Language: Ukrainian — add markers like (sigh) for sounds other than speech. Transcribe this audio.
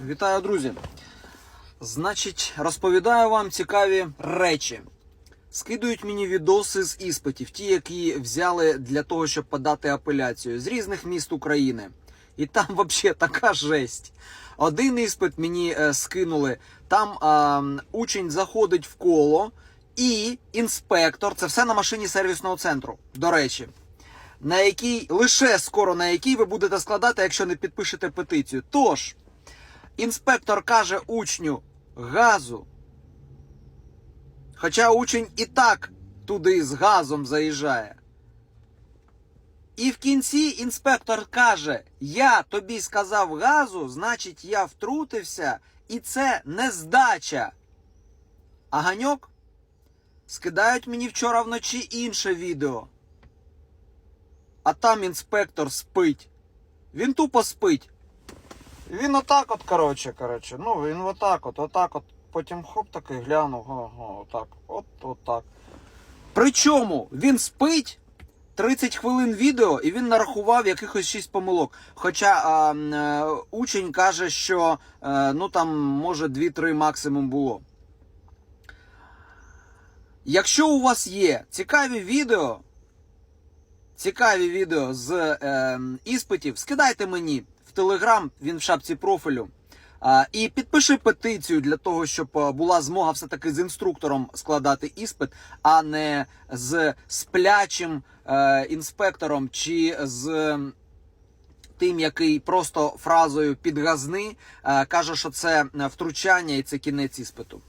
Вітаю, друзі. Значить, розповідаю вам цікаві речі. Скидують мені відоси з іспитів, ті, які взяли для того, щоб подати апеляцію з різних міст України. І там (laughs) взагалі така жесть. Один іспит мені е, скинули. Там е, учень заходить в коло, і інспектор, це все на машині сервісного центру, до речі, на якій лише скоро на якій ви будете складати, якщо не підпишете петицію. Тож, інспектор каже учню газу. Хоча учень і так туди з газом заїжджає. І в кінці інспектор каже: Я тобі сказав газу, значить я втрутився, і це не здача. А ганьок скидають мені вчора вночі інше відео. А там інспектор спить. Він тупо спить. Він отак от, коротше, коротше. Ну, він отак от, отак от. Потім хоп такий глянув. Ага, отак. От, отак. Причому він спить 30 хвилин відео і він нарахував якихось 6 помилок. Хоча а, е, учень каже, що е, ну там може 2-3 максимум було. Якщо у вас є цікаві відео, цікаві відео з е, іспитів, скидайте мені Телеграм, він в шапці профілю. І підпиши петицію для того, щоб була змога все-таки з інструктором складати іспит, а не з сплячим е, інспектором чи з тим, який просто фразою підгазни е, каже, що це е, втручання і це кінець іспиту.